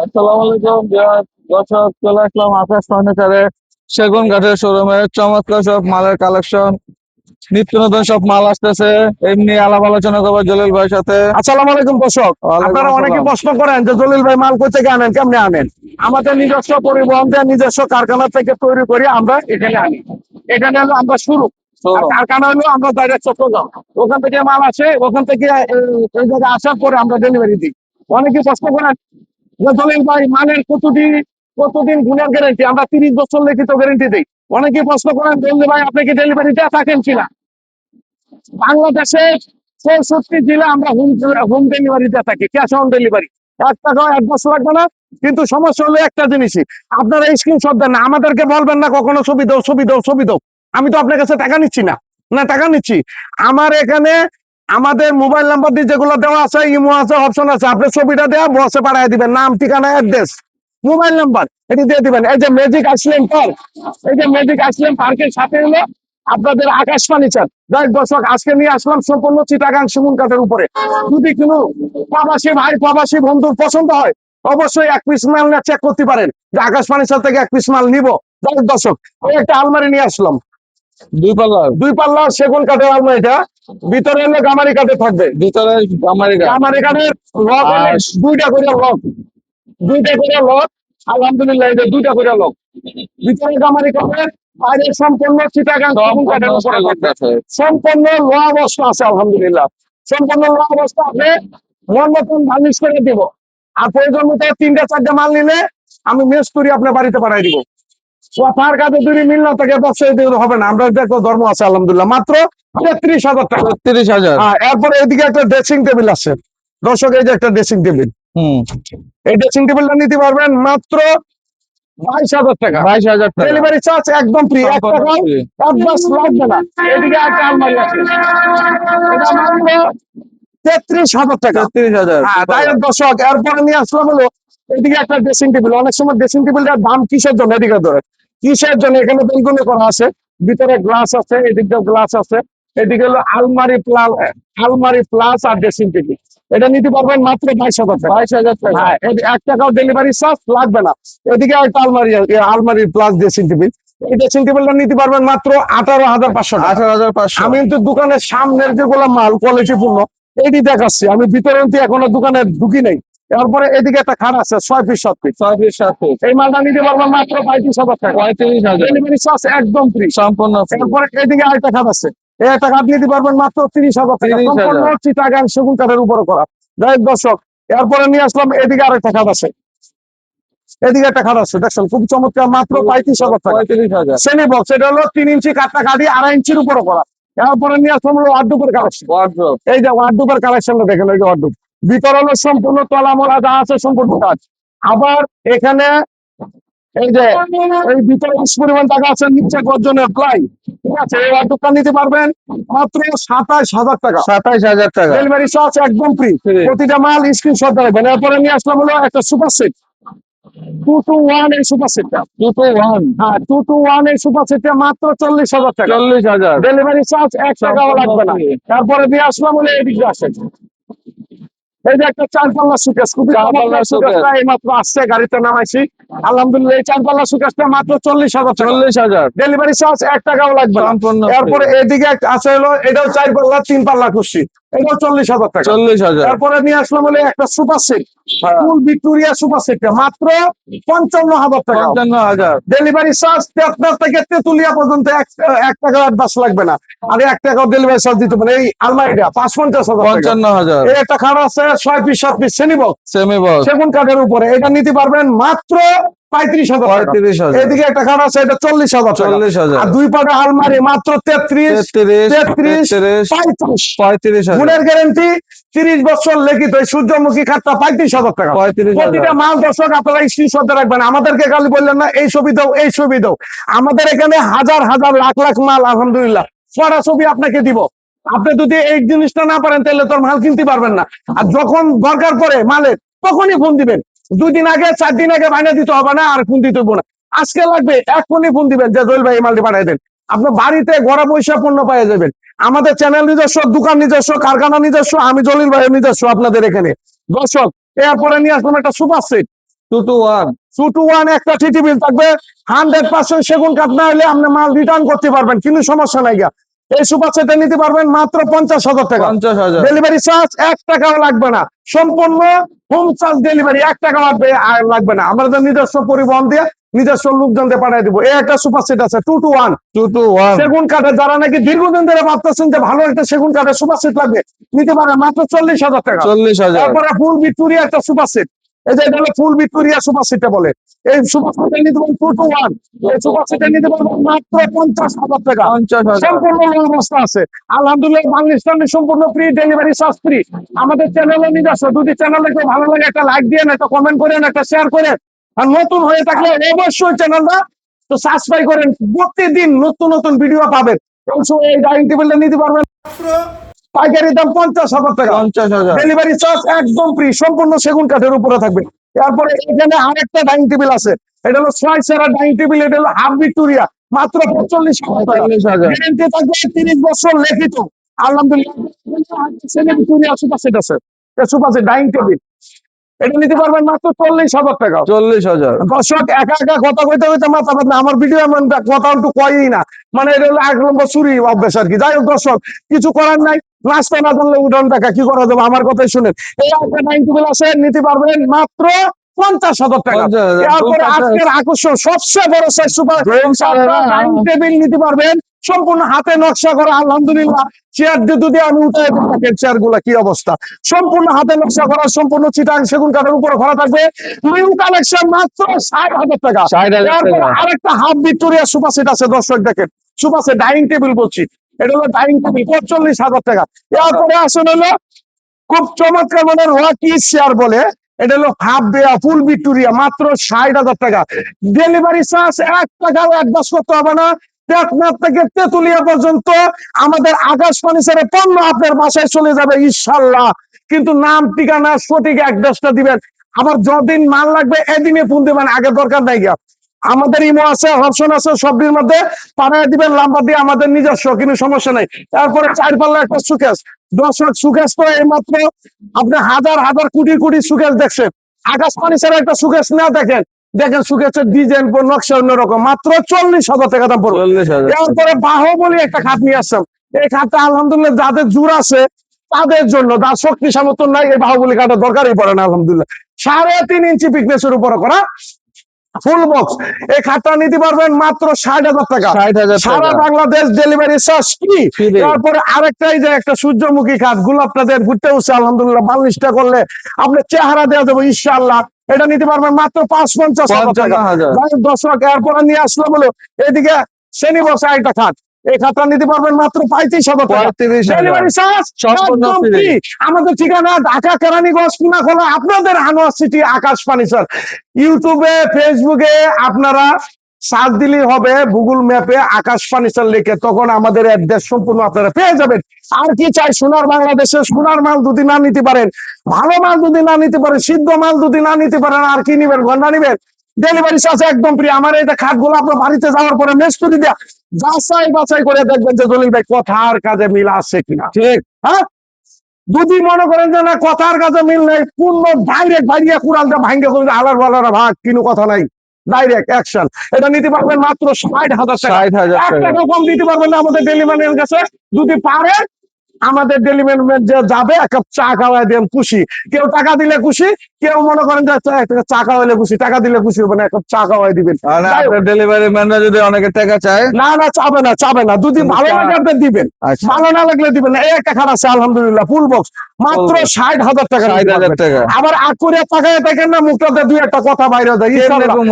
আসসালামু আলাইকুম দর্শক চলে আসলাম আকাশ ফার্নিচারে সেগুন ঘাটের শোরুমে। চমৎকার সব মালের কালেকশন। নিত্য নতুন সব মাল আসতেছে। এমনি আলাপ আলোচনা করব জলিল ভাইয়ের সাথে। আসসালামু আলাইকুম দর্শক আপনারা অনেকে প্রশ্ন করেন যে জলিল ভাই মাল কোথা থেকে আনেন? কেমনে আনেন? আমাদের নিজস্ব পরিবহন দিয়ে নিজস্ব কারখানা থেকে তৈরি করে আমরা এখানে আনি। এখানে হলো আমরা শুরু। কারখানা হলো আমরা ডাইরেক্ট চট্টগ্রাম। ওখান থেকে মাল আসে ওখান থেকে এই এই জায়গায় আসার পরে আমরা ডেলিভারি দিই। অনেকে প্রশ্ন করেন জলিল ভাই মালের কতদিন কতদিন গুণের গ্যারেন্টি আমরা তিরিশ বছর লিখিত গ্যারেন্টি দিই। অনেকে প্রশ্ন করেন, জলিল ভাই, আপনি কি ডেলিভারি দেওয়া থাকেন কিনা? বাংলাদেশে চৌষট্টি জেলা আমরা হোম হোম ডেলিভারি দিয়ে থাকি ক্যাশ অন ডেলিভারি এক টাকা অ্যাডভান্স লাগবে না, কিন্তু সমস্যা হলো একটা জিনিসই। আপনারা স্ক্রিনশট দেন না, আমাদেরকে বলবেন না কখনো ছবি দাও ছবি দাও ছবি দাও। আমি তো আপনার কাছে টাকা নিচ্ছি না। না, টাকা নিচ্ছি। আমার এখানে আমাদের মোবাইল নাম্বার দিয়ে যেগুলো দেওয়া আছে ইমো আছে অপশন আছে আপনি ছবিটা দেওয়া বসে পাঠিয়ে দিবেন। নাম ঠিকানা অ্যাড্রেস মোবাইল নাম্বার এটি দিয়ে দিবেন। এই যে ম্যাজিক আইসল্যান্ড পার্ক এই যে ম্যাজিক আইসল্যান্ড পার্কের সাথে হলো আপনাদের আকাশ ফার্নিচার যাই দর্শক আজকে নিয়ে আসলাম সম্পূর্ণ চিটাগাং সুমন কাঠের উপরে। যদি কোনো প্রবাসী ভাই প্রবাসী বন্ধুর পছন্দ হয় অবশ্যই এক পিস মাল না চেক করতে পারেন। যে আকাশ ফার্নিচার থেকে এক পিস মাল নিব। যাই দর্শক এই একটা আলমারি নিয়ে আসলাম। দুই পাল্লার। দুই পাল্লা সেগুন কাঠের আলমারিটা। ভিতরে হলে গামারি কাঠে থাকবে। ভিতরে গামারি কাঠের লক দুইটা করে লক দুইটা করে লক আলহামদুলিল্লাহ দুইটা করে লক ভিতরে গামারি কাঠের বাইরে সম্পূর্ণ চিটাগাং সেগুন কাঠের সম্পূর্ণ লোয়া অবস্থা আছে আলহামদুলিল্লাহ। সম্পূর্ণ লোয়া অবস্থা আছে মন মতন বালিশ করে দিব। আর প্রয়োজন মতো তিনটা চারটা মাল নিলে আমি মেস করি আপনার বাড়িতে পাঠাই দিব। কথার কাছে যদি মিল না থাকে দিয়ে হবে না। আমরা দেখো ধর্ম আছে আলহামদুলিল্লাহ। মাত্র তেত্রিশ হাজার টাকা। তিরিশ হাজার। হ্যাঁ এরপরে এদিকে একটা ড্রেসিং টেবিল আছে। দর্শক এই যে একটা ড্রেসিং টেবিল হম। এই ড্রেসিং টেবিলটা নিতে পারবেন মাত্র বাইশ হাজার টাকা। বাইশ হাজার টাকা। ডেলিভারি চার্জ একদম ফ্রি এক সম্পূর্ণ অ্যাডভান্স লাগবে না। এদিকে একটা আলমারি আছে। এটা মাত্র তেত্রিশ হাজার টাকা। তেত্রিশ হাজার। হ্যাঁ দর্শক এরপরে নিয়ে আসলাম হলো এদিকে একটা ড্রেসিং টেবিল অনেক সময় ড্রেসিং টেবিলটার দাম কিসের জন্য? এদিকে ধরে কিসের জন্য? এখানে বেলকনি করা আছে ভিতরে গ্লাস আছে এদিকে গ্লাস আছে এদিকে হলো আলমারি প্লাস আলমারি প্লাস আর ড্রেসিং টেবিল এটা নিতে পারবেন মাত্র বাইশ হাজার টাকা। বাইশ হাজার টাকা। হ্যাঁ এক টাকাও ডেলিভারি চার্জ লাগবে না। এদিকে একটা আলমারি আলমারি প্লাস ড্রেসিং টেবিল এই ড্রেসিং টেবিলটা নিতে পারবেন মাত্র আঠারো হাজার পাঁচশো আঠারো হাজার পাঁচশো। আমি কিন্তু দোকানের সামনের যেগুলো মাল কোয়ালিটি পূর্ণ এইটি দেখাচ্ছি। আমি ভিতরে কিন্তু এখনও দোকানে ঢুকি নাই। তারপরে এদিকে একটা খাট আছে ছয় পিস সাত পিস ছয় পিস সাত পিস এই মালটা নিতে পারব মাত্র পঁয়ত্রিশ হাজার টাকা। পঁয়ত্রিশ হাজার। ডেলিভারি চার্জ একদম ফ্রি সম্পূর্ণ তারপরে এদিকে আরেকটা খাট আছে। এই একটা খাট নিতে পারবেন মাত্র তিরিশ হাজার টাকা। 30,000 সম্পূর্ণ সেগুন কাঠের উপরে করা। যাই দর্শক এরপরে নিয়ে আসলাম এদিকে আরেকটা খাট আছে। এদিকে একটা খাট আছে দেখছেন খুব চমৎকার মাত্র পঁয়ত্রিশ হাজার টাকা। শ্রেণি বক্স এটা হলো তিন ইঞ্চি কাঠটা কাটি আড়াই ইঞ্চির উপরে করা। এরপরে নিয়ে আসলাম হলো ওয়ার্ডুপের কালেকশন এই যে ওয়ার্ডুপের কালেকশনটা দেখেন এই যে ওয়ার্ডুপ হলো সম্পূর্ণ তলামলা যা আছে সম্পূর্ণ কাজ। আবার এখানে এই যে এই ভিতরে পরিমাণ টাকা আছে নিচে গর্জনের প্লাই ঠিক আছে এই ওয়ার্ডুপটা নিতে পারবেন মাত্র সাতাশ হাজার টাকা। সাতাইশ হাজার টাকা। ডেলিভারি চার্জ একদম ফ্রি প্রতিটা মাল স্ক্রিনশট রাখবেন এরপরে নিয়ে আসলাম হলো একটা super set two two one এই সুপার সেটটা দুটো ওয়ান হ্যাঁ টু টু ওয়ান এই সুপার সেটটা মাত্র চল্লিশ হাজার টাকা। চল্লিশ হাজার। ডেলিভারি চার্জ এক টাকাও লাগবে না। তারপরে দিয়ে আসলাম বলে এদিকে আসেন। এই যে একটা চার পাল্লা খুবই মাত্র আসছে গাড়িতে নামাইছি। আলহামদুলিল্লাহ এই চার পাল্লা সুকেসটা মাত্র চল্লিশ হাজার চল্লিশ হাজার। ডেলিভারি চার্জ এক টাকাও লাগবে এরপরে এদিকে একটা আছে হলো এটাও চার পাল্লা তিন পাল্লা খুশি চল্লিশ হাজার টাকা। চল্লিশ হাজার। তারপরে নিয়ে আসলাম একটা সুপার সেট। হ্যাঁ। ফুল ভিক্টোরিয়া সুপার সেটটা মাত্র পঞ্চান্ন হাজার টাকা। পঞ্চান্ন হাজার। ডেলিভারি চার্জ থেকে তেতুলিয়া পর্যন্ত এক টাকা অ্যাডভান্স লাগবে না। আর এক টাকাও ডেলিভারি চার্জ দিতে পারে এই আলমারিটা পাঁচ পঞ্চাশ হাজার। পঞ্চান্ন হাজার। খাট আছে ছয় পিস সাত পিস বক্স সেমি বক্স সেগুন কাঠের উপরে। এটা নিতে পারবেন মাত্র পঁয়ত্রিশ হাজার টাকা। পঁয়ত্রিশ হাজার। এদিকে একটা খাট আছে এটা চল্লিশ হাজার চল্লিশ হাজার। আর দুই পাটা আলমারি মাত্র তেত্রিশ তেত্রিশ তেত্রিশ, তেত্রিশ পঁয়ত্রিশ। পঁয়ত্রিশ গুণের গ্যারেন্টি তিরিশ বছর লিখিত এই সূর্যমুখী খাটটা পঁয়ত্রিশ হাজার টাকা। পঁয়ত্রিশ প্রতিটা মাল দর্শক আপনারা স্ক্রিনশট রাখবেন। আমাদেরকে খালি বললেন না এই ছবি দাও এই ছবি দাও। আমাদের এখানে হাজার হাজার লাখ লাখ মাল আলহামদুলিল্লাহ। ছড়া ছবি আপনাকে দিব। আপনি যদি এই জিনিসটা না পারেন তাহলে তোর মাল কিনতে পারবেন না। আর যখন দরকার পড়ে মালের তখনই ফোন দিবেন। দুই দিন আগে চার দিন আগে বাইনা দিতে হবে না আর ফোন দিতে হবে না। আজকে লাগবে এখনই ফোন দিবেন যে জয়েল ভাই মালটি পাঠিয়ে দেন। আপনার বাড়িতে ঘরে পয়সা পণ্য পাওয়া যাবেন। আমাদের চ্যানেল নিজস্ব দোকান নিজস্ব কারখানা নিজস্ব আমি জলিল ভাইয়ের নিজস্ব আপনাদের এখানে। দর্শক এরপরে নিয়ে আসলাম একটা super set. Two two one two two one একটা টিটি বিল থাকবে। হান্ড্রেড পার্সেন্ট সেগুন কাঠ না হলে আপনি মাল রিটার্ন করতে পারবেন কিন্তু সমস্যা নাই গা। এই সুপার সেটে নিতে পারবেন মাত্র পঞ্চাশ হাজার টাকা। পঞ্চাশ হাজার। ডেলিভারি চার্জ এক টাকাও লাগবে না। সম্পূর্ণ হোম চার্জ ডেলিভারি এক টাকা লাগবে লাগবে না। আমাদের নিজস্ব পরিবহন দিয়ে নিজস্ব লোকজন দিয়ে পাঠিয়ে দিব। এই একটা সুপার সেট আছে two two one two two one সেগুন কাঠের যারা নাকি দীর্ঘদিন ধরে ভাবতেছেন যে ভালো একটা সেগুন কাঠের সুপার সেট লাগবে নিতে পারেন মাত্র চল্লিশ হাজার টাকা। চল্লিশ হাজার। তারপরে ফুল ভিক্টোরিয়া একটা সুপার সেট। এই যে এটা হলো ফুল ভিক্টোরিয়া সুপার সেটটা বলে। এই সুপার সেটে নিতে পারেন টু টু ওয়ান এই সুপার সেটে নিতে পারবেন মাত্র পঞ্চাশ হাজার টাকা। সম্পূর্ণ অবস্থা আছে। আলহামদুলিল্লাহ বাংলাদেশ সম্পূর্ণ ফ্রি ডেলিভারি চার্জ ফ্রি আমাদের চ্যানেলে নিজস্ব যদি চ্যানেল দেখে ভালো লাগে একটা লাইক দিয়েন একটা কমেন্ট করেন একটা শেয়ার করেন আর নতুন হয়ে থাকলে অবশ্যই চ্যানেলটা তো সাবস্ক্রাইব করেন। প্রতিদিন নতুন নতুন ভিডিও পাবেন। এই ডাইনিং টেবিলটা নিতে পারবেন। পাইকারি দাম পঞ্চাশ হাজার টাকা। পঞ্চাশ হাজার। ডেলিভারি চার্জ একদম ফ্রি সম্পূর্ণ সেগুন কাঠের উপরে থাকবে। তারপরে এখানে আরেকটা ডাইনিং টেবিল আছে। এটা হলো ছয় সেরা ডাইনিং টেবিল এটা হলো হাফ ভিক্টোরিয়া মাত্র পঁয়তাল্লিশ হাজার টাকা। চল্লিশ হাজার। গ্যারেন্টি থাকবে তিরিশ বছর লিখিত। আলহামদুলিল্লাহ সুপার সেট আছে। সুপার সেট ডাইনিং টেবিল এটা নিতে পারবেন মাত্র চল্লিশ হাজার টাকা। চল্লিশ হাজার। দর্শক একা একা কথা কইতে কইতে মাথা ব্যথা। আমার ভিডিও এমন একটা কথা একটু কয়ই না। মানে এটা হলো এক নম্বর চুরি অভ্যাস আর কি। যাই হোক দর্শক কিছু করার নাই। নাস্তা না জানলে উঠান টাকা কি করা যাবে? আমার কথাই শুনেন। এই একটা নাইন টেবিল আছে নিতে পারবেন মাত্র পঞ্চাশ হাজার টাকা। আজকের আকর্ষণ সবচেয়ে বড় সাইজ সুপার টেবিল নিতে পারবেন। সম্পূর্ণ হাতে নকশা করা আলহামদুলিল্লাহ। চেয়ার দিয়ে আমি উঠে থাকেন চেয়ারগুলা কি অবস্থা। সম্পূর্ণ হাতে নকশা করা সম্পূর্ণ চিটাং সেগুন কাঠের উপরে ভরা থাকবে। নিউ কালেকশন মাত্র ষাট হাজার টাকা। আরেকটা হাফ ভিক্টোরিয়া সুপার সেট আছে দর্শক দেখেন। সুপার সেট ডাইনিং টেবিল বলছি। এটা হলো ডাইনিং টেবিল পঁয়তাল্লিশ হাজার টাকা। এরপরে আসলে হলো খুব চমৎকার মানে চেয়ার বলে। এটা হলো হাফ ফুল ভিক্টোরিয়া, মাত্র ষাট হাজার টাকা। ডেলিভারি চার্জ এক টাকাও অ্যাডভান্স করতে হবে না। টেকনাফ থেকে তেতুলিয়া পর্যন্ত আমাদের আকাশ ফার্নিচারের পণ্য আপনার বাসায় চলে যাবে, ইনশাল্লাহ। কিন্তু নাম, ঠিকানা, সঠিক অ্যাড্রেসটা দিবেন। আবার যদিন মাল লাগবে, এদিনে ফোন দিবেন, আগে দরকার নাই গিয়া। আমাদের ইমো আছে অপশন আছে সবটির মধ্যে পাঠায় দিবেন নাম্বার দিয়ে আমাদের নিজস্ব কিন্তু সমস্যা নাই। তারপরে চার পাল্লা একটা সুকেশ। দর্শক সুকেশ তো এইমাত্র আপনি হাজার হাজার কোটি কোটি সুকেশ দেখছেন। আকাশ ফার্নিচারের একটা সুকেশ না দেখেন। দেখেন সুকেশের ডিজাইন নকশা অন্যরকম। মাত্র চল্লিশ হাজার টাকা দাম পড়বে। এরপরে বাহুবলী একটা খাট নিয়ে আসছেন। এই খাটটা আলহামদুলিল্লাহ যাদের জোর আছে তাদের জন্য যার শক্তি সামর্থ্য নাই এই বাহুবলী খাটের দরকারই পড়ে না আলহামদুলিল্লাহ। সাড়ে তিন ইঞ্চি পিকনেসের উপরে করা। ফুল বক্স এই খাটটা নিতে পারবেন মাত্র ষাট হাজার টাকা। সারা বাংলাদেশ ডেলিভারি চার্জ কি তারপরে আরেকটাই যে একটা সূর্যমুখী গোলাপটা দেন ঘুরতে উঠছে আলহামদুলিল্লাহ বালিশটা করলে আপনার চেহারা দেওয়া দেবো ইনশাআল্লাহ। এটা নিতে পারবেন মাত্র পাঁচ পঞ্চাশ হাজার টাকা। দর্শক এরপরে নিয়ে আসলো বলো এদিকে শ্রেণি বক্স একটা খাট। এই খাটটা নিতে পারবেন মাত্র পঁয়ত্রিশ হাজার ডেলিভারি চার্জ। আমাদের ঠিকানা ঢাকা কেরানীগঞ্জ কুনাখোলা আপনাদের আনোয়ার সিটি আকাশ ফার্নিচার ইউটিউবে ফেসবুকে আপনারা সার্চ দিলেই হবে গুগল ম্যাপে আকাশ ফার্নিচার লিখে। তখন আমাদের অ্যাড্রেস সম্পূর্ণ আপনারা পেয়ে যাবেন। আর কি চাই? সোনার বাংলাদেশে সোনার মাল যদি না নিতে পারেন ভালো মাল যদি না নিতে পারেন সিদ্ধ মাল যদি না নিতে পারেন আর কি নিবেন গন্ডা নিবেন? ডেলিভারি চার্জ একদম ফ্রি আমার এটা খাটগুলো আপনার বাড়িতে যাওয়ার পরে মেস্তুরি দেয়া যাচাই বাছাই করে দেখবেন যে দলিল ভাই কথার কাজে মিল আছে কিনা। ঠিক। হ্যাঁ? যদি মনে করেন যে না কথার কাজে মিল নেই পূর্ণ ডাইরেক্ট ভাইয়া কুড়ালটা ভাঙ্গে করে আলার বালার ভাগ কোনো কথা নাই। ডাইরেক্ট অ্যাকশন এটা নিতে পারবেন মাত্র ষাট হাজার টাকা। টাকা। কম দিতে পারবেন না আমাদের ডেলিভারির কাছে। যদি পারে আমাদের ডেলিভারি যে যাবে এক কাপ চা খাওয়াই দেন খুশি। কেউ টাকা দিলে খুশি কেউ মনে করেন যে চা- খাওয়াইলে খুশি টাকা দিলে খুশি হবে না এক কাপ চা খাওয়াই দিবেন। ডেলিভারি ম্যানরা যদি অনেকে টাকা চায়? না না চাবে না চাবে না। দুদিন ভালো চা- লাগে আপনি দিবেন। আচ্ছা। ভালো না লাগলে দিবেন না। এই একটা খারাপ আছে আলহামদুলিল্লাহ ফুল বক্স মাত্র ষাট হাজার টাকা আবার আকুরিয়া তাকায় দেখেন না মুখটাতে দুই একটা কথা বাইরে যায় মুখ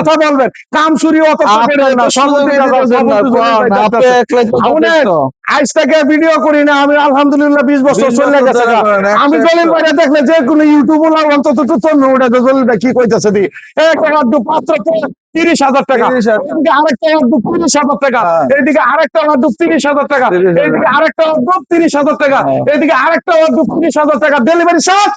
কথা বলবেন। কাম চুরি অত। আজ থেকে ভিডিও করি না আমি আলহামদুলিল্লাহ বিশ বছর চলে গেছে আমি। জলিল ভাইরা দেখলে যে কোনো ইউটিউব অন্তত চন্ন ওটা তো কি কইতেছে দি? এক পাত্র তিরিশ হাজার টাকা। 30,000 এদিকে আরেকটা লাড্ডু তিরিশ হাজার টাকা। হ্যাঁ। এইদিকে আরেকটা তিরিশ হাজার টাকা। 30,000 এইদিকে আরেকটা তিরিশ হাজার টাকা। হ্যাঁ। এইদিকে আরেকটা তিরিশ হাজার টাকা। ডেলিভারি চার্জ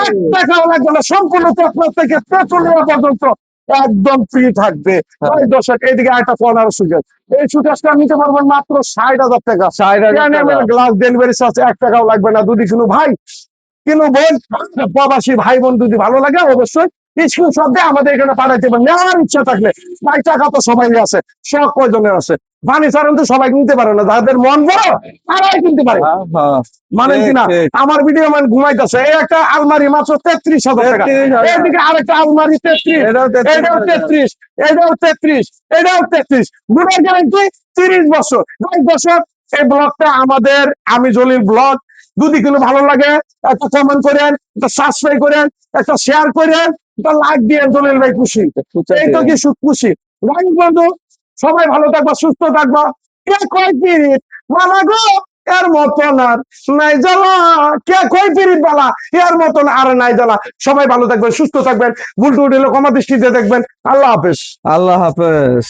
এক টাকাও লাগবে না। সম্পূর্ণ টেকনাফ থেকে পেট্রোলিয়া পর্যন্ত একদম ফ্রি থাকবে। হ্যাঁ। দর্শক এইদিকে একটা কর্নার সুযোগ। এই সুযোগটা নিতে পারবেন মাত্র ষাট হাজার টাকা। ষাট হাজার গ্লাস ডেলিভারি চার্জ এক টাকাও লাগবে না। দুদি শুনু ভাই কিন্তু বোন। প্রবাসী ভাই বোন যদি ভালো লাগে অবশ্যই স্ক্রিনশট দিয়ে আমাদের এখানে পাঠাইতে পারেন নেওয়ার ইচ্ছা থাকলে। ভাই টাকা তো সবাই আছে শখ কয়জনের আছে? ফার্নিচার তো সবাই কিনতে পারে না যাদের মন বড় তারাই কিনতে পারে। মানে কিনা আমার ভিডিও মান ঘুমাইতেছে এই একটা আলমারি মাত্র তেত্রিশ হাজার টাকা। এদিকে আরেকটা আলমারি তেত্রিশ এটাও তেত্রিশ এটাও তেত্রিশ এটাও তেত্রিশ গ্যারান্টি তিরিশ বছর। দশ বছর এই ব্লগটা আমাদের আমি জলিল ব্লগ যদি কোনো ভালো লাগে একটা কমেন্ট করেন একটা সাবস্ক্রাইব করেন একটা শেয়ার করেন। একটা লাইক দিয়ে জলিল ভাই খুশি। এই তো কি সুখ খুশি? লাইক বন্ধু সবাই ভালো থাকবা সুস্থ থাকবা। কে কয় পিরিত? মামা গো এর মতন আর নাই জ্বালা। কে কয় পিরিত বালা? এর মতন আর নাই জ্বালা। সবাই ভালো থাকবেন সুস্থ থাকবেন। ভুল টুল কমা দৃষ্টিতে দেখবেন। আল্লাহ হাফেজ। আল্লাহ হাফেজ।